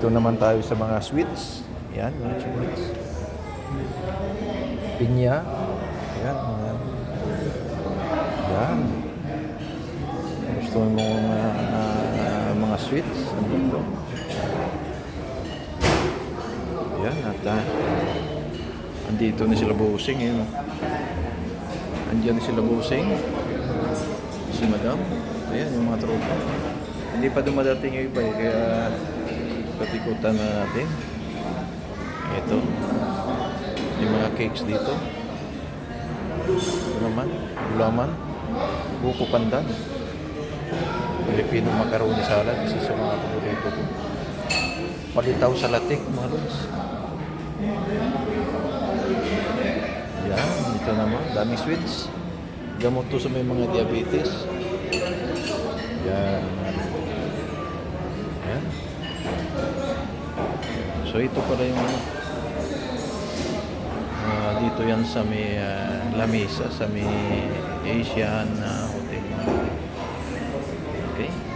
Dito naman tayo sa mga sweets. Yan, mga sweets. Pinya. Yan, mga... Yan. Gusto mo mga, ah, mga sweets? Andito. Yan, at ah, andito na sila busing. Eh, no? Andiyan na sila busing. Si Madam. Ayan, yung mga tropa. Hindi pa dumadating yung iba eh, kaya patikutan na natin. Ito. Yung mga cakes dito. Ito naman. Gulaman. Buko pandan. Filipino macaroni salad. Isa sa mga paborito ko. Palitaw sa latik, mga lods. Yan, ito naman. Daming sweets. Gamot to sa may mga diabetes. Yan. So ito pala yung ano. Uh, dito yan sa may uh, Lamesa, sa may Asian uh, Hotel.